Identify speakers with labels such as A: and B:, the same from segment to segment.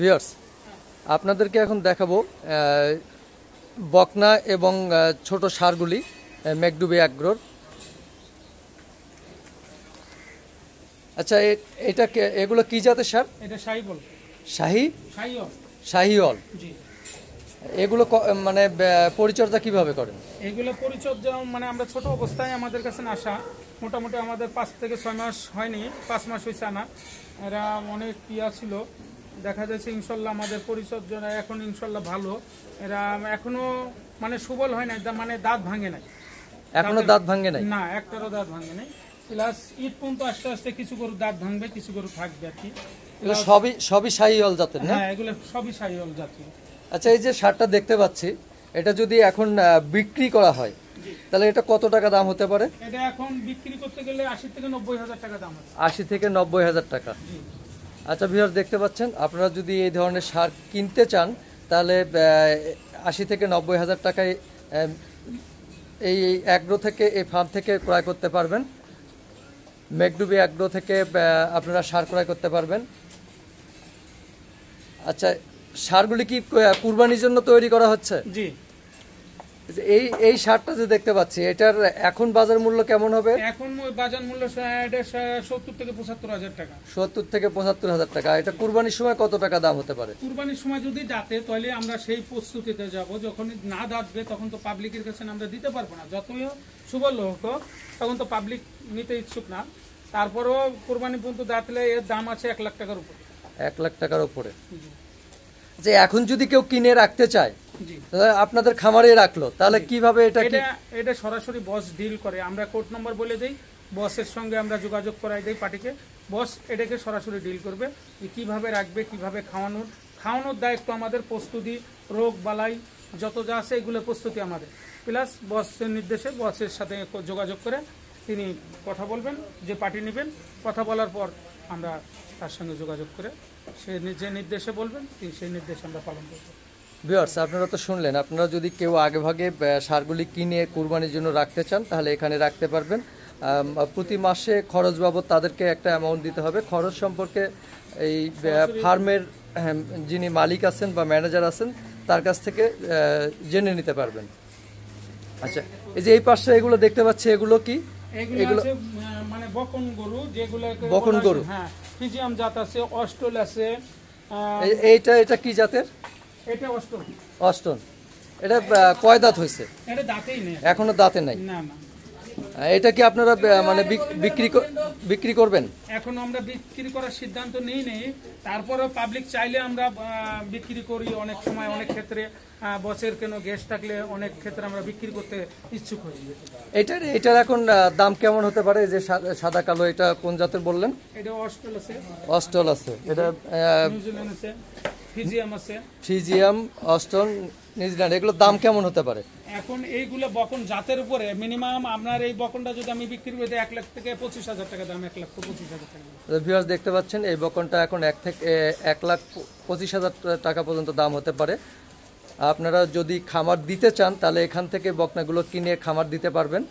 A: Viewers আপনাদেরকে এখন দেখাবো বকনা এবং ছোট সারগুলি ম্যাকডুবি অ্যাগ্রোর। আচ্ছা এটা এগুলো কি জাতের সার?
B: এটা শাহি? বল
A: শাহি
B: শাহি অল
A: এগুলো মানে পরিচর্যা কীভাবে করেন?
B: এইগুলো পরিচর্যা মানে আমরা ছোট অবস্থায় আমাদের কাছে আসা। মোটামুটি আমাদের পাঁচ থেকে ছয় মাস হয়নি পাঁচ মাস হয়েছে আনা। এরা অনেক ইয়া ছিল। দেখা যাচ্ছে ইনশাল্লাহ আমাদের পরিচর্যা এখন ইনশাল্লাহ ভালো। এরা এখনও মানে সুবল হয় নাই দা- মানে দাঁত ভাঙে নাই।
A: এখনও দাঁত ভাঙে নাই?
B: না একটারও দাঁত ভাঙে নাই। প্লাস ঈদ পর্যন্ত আস্তে আস্তে কিছু গরু দাঁত ভাঙবে কিছু গরু থাকবে আর কি।
A: এগুলো সবই সবই শাহিওল জাতের না
B: হ্যাঁ এগুলো সবই সাইল জাতীয়
A: আচ্ছা এই যে সারটা দেখতে পাচ্ছি এটা যদি এখন বিক্রি করা হয় তাহলে এটা কত টাকা দাম হতে পারে?
B: এটা এখন বিক্রি করতে গেলে আশি থেকে নব্বই হাজার টাকা দাম আছে।
A: আশি থেকে নব্বই হাজার টাকা। আচ্ছা ভিউয়ার দেখতে পাচ্ছেন, আপনারা যদি এই ধরনের সার কিনতে চান, তাহলে আশি থেকে নব্বই হাজার টাকায় এই অ্যাগ্রো থেকে, এই ফার্ম থেকে ক্রয় করতে পারবেন। মেঘডুবি অ্যাগ্রো থেকে আপনারা সার ক্রয় করতে পারবেন। আচ্ছা সারগুলি কি কুরবানির জন্য তৈরি করা হচ্ছে?
B: জি।
A: এই এই সারটা যে দেখতে পাচ্ছি এটার এখন বাজার মূল্য কেমন হবে?
B: এখন বাজার মূল্য সত্তর থেকে পঁচাত্তর হাজার টাকা।
A: সত্তর থেকে পঁচাত্তর হাজার টাকা। এটা কুরবানির সময় কত টাকা দাম হতে পারে?
B: কুরবানির সময় যদি দাঁতে তাহলে আমরা সেই প্রস্তুতিতে যাব। যখন না দাঁতবে তখন তো পাবলিকের কাছে আমরা দিতে পারব না। যতই সুবল হোক তখন তো পাবলিক নিতে ইচ্ছুক না। তারপরেও কোরবানি পর্যন্ত দাঁতলে এর দাম আছে এক লাখ টাকার উপরে।
A: এক লাখ টাকার উপরে। যে এখন যদি কেউ কিনে রাখতে চায় আপনাদের খামারে রাখল। তাহলে কীভাবে এটা
B: এটা এটা সরাসরি বস ডিল করে। আমরা কোড নম্বর বলে দেই বসের সঙ্গে আমরা যোগাযোগ করাই দেই পার্টিকে। বস এটাকে সরাসরি ডিল করবে যে কীভাবে রাখবে কীভাবে খাওয়ানোর। খাওয়ানোর দায়িত্ব আমাদের প্রস্তুতি রোগ বালাই যত যা আছে এগুলো প্রস্তুতি আমাদের। প্লাস বসের নির্দেশে বসের সাথে যোগাযোগ করে তিনি কথা বলবেন যে পার্টি নেবেন। কথা বলার পর আমরা তার সঙ্গে যোগাযোগ করে সে যে নির্দেশে বলবেন তিনি সেই নির্দেশে আমরা পালন করব।
A: ভিউয়ার্স আপনারা তো শুনলেন আপনারা যদি কেউ আগে ভাগে সারগুলি কিনে কুরবানির জন্য রাখতে চান তাহলে এখানে রাখতে পারবেন। প্রতি মাসে খরচ বাবদ তাদেরকে একটা অ্যামাউন্ট দিতে হবে। খরচ সম্পর্কে এই ফার্মের আহ, যিনি মালিক আছেন বা ম্যানেজার আছেন তার কাছ থেকে জেনে নিতে পারবেন। আচ্ছা এই যে এই পাশে এগুলো দেখতে পাচ্ছি এগুলো কি?
B: এগুলো মানে বকন গরু যেগুলো
A: বকন গরু?
B: হ্যাঁ ফিজিয়াম জাত আছে অস্টল আছে
A: এইটা এটা কি জাতের?
B: এটা অস্টল
A: অস্টন এটা কয় দাঁত হয়েছে?
B: এটা দাঁতেই নেই।
A: এখনও দাঁতে নাই?
B: না না।
A: এটা কি আপনারা মানে বিক্রি বিক্রি করবেন?
B: এখন আমরা বিক্রি করার সিদ্ধান্ত নেই নেই। তারপরেও পাবলিক চাইলে আমরা বিক্রি করি অনেক সময় অনেক ক্ষেত্রে। বসের কোনো গেস্ট থাকলে অনেক ক্ষেত্রে আমরা বিক্রি করতে ইচ্ছুক হই।
A: এটার এটার এখন দাম কেমন হতে পারে? যে সাদা কালো এটা কোন জাতের বললেন?
B: এটা অস্টল আছে।
A: অস্টল আছে। এটা
B: ফিজিয়াম আছে।
A: ফিজিয়াম অস্টন নিউজিল্যান্ড এগুলোর দাম কেমন হতে পারে?
B: এখন এইগুলো বকন জাতের উপরে। মিনিমাম আপনার এই বকনটা যদি আমি বিক্রি করি এক লাখ থেকে পঁচিশ হাজার টাকা দাম এক লাখ পঁচিশ হাজার টাকা
A: ভিউয়ার্স দেখতে পাচ্ছেন এই বকনটা এখন এক থেকে এক লাখ পঁচিশ হাজার টাকা পর্যন্ত দাম হতে পারে। আপনারা যদি খামার দিতে চান তাহলে এখান থেকে বকনাগুলো কিনে খামার দিতে পারবেন।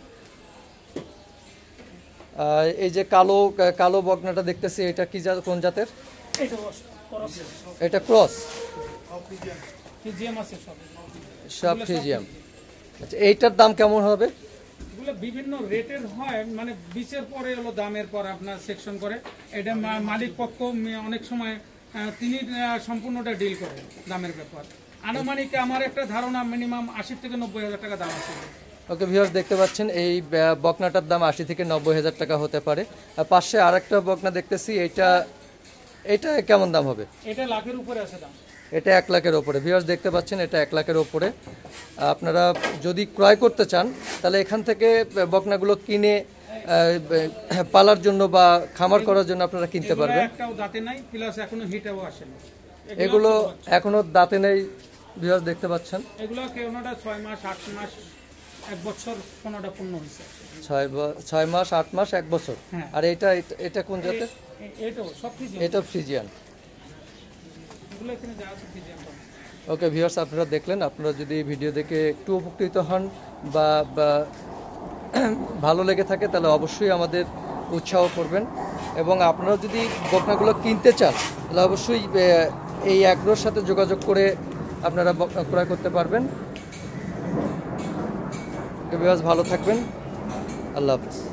A: এই যে কালো কালো বকনাটা দেখতেছি এটা কি কোন জাতের?
B: এটা ক্রস আছে সব।
A: সব ফিজিয়াম আচ্ছা এইটার দাম কেমন হবে?
B: বিভিন্ন রেটের হয় মানে বিচের পরে হলো দামের পর আপনার সেকশন করে। এটা মালিক পক্ষ অনেক সময় তিনি সম্পূর্ণটা ডিল করে দামের ব্যাপার। আনুমানিক আমার একটা ধারণা মিনিমাম আশি থেকে নব্বই হাজার টাকা দাম আছে।
A: ওকে ভিউয়ার্স দেখতে পাচ্ছেন এই বকনাটার দাম আশি থেকে নব্বই হাজার টাকা হতে পারে। আর পাশে আরেকটা বকনা দেখতেছি এটা এটা কেমন দাম হবে?
B: এটা লাখের উপরে আছে দাম।
A: এটা এক লাখের ওপরে। ভিউয়ার্স দেখতে পাচ্ছেন এটা এক লাখের ওপরে। আপনারা যদি ক্রয় করতে চান তাহলে এখান থেকে বকনাগুলো কিনে পালার জন্য বা খামার করার জন্য আপনারা কিনতে পারবেন। এগুলো এখনও দাঁতে নেই ভিউয়ার্স দেখতে পাচ্ছেন।
B: এগুলো কেউনাটা ছয় মাস আট মাস এক বছর কোনোটা পূর্ণ হয়েছে।
A: ছয় মাস আট মাস এক বছর?
B: হ্যাঁ।
A: আর এটা এটা- কোন জাতের?
B: এটাও সব
A: ফ্রিজিয়ান ওকে ভিউয়ার্স আপনারা দেখলেন আপনারা যদি ভিডিও দেখে একটু উপকৃত হন বা ভালো লেগে থাকে তাহলে অবশ্যই আমাদের উৎসাহ করবেন। এবং আপনারা যদি বকনাগুলো কিনতে চান তাহলে অবশ্যই এই অ্যাগ্রোর সাথে যোগাযোগ করে আপনারা বকনা ক্রয় করতে পারবেন। তো বিভাস ভালো থাকবেন আল্লাহ হাফিজ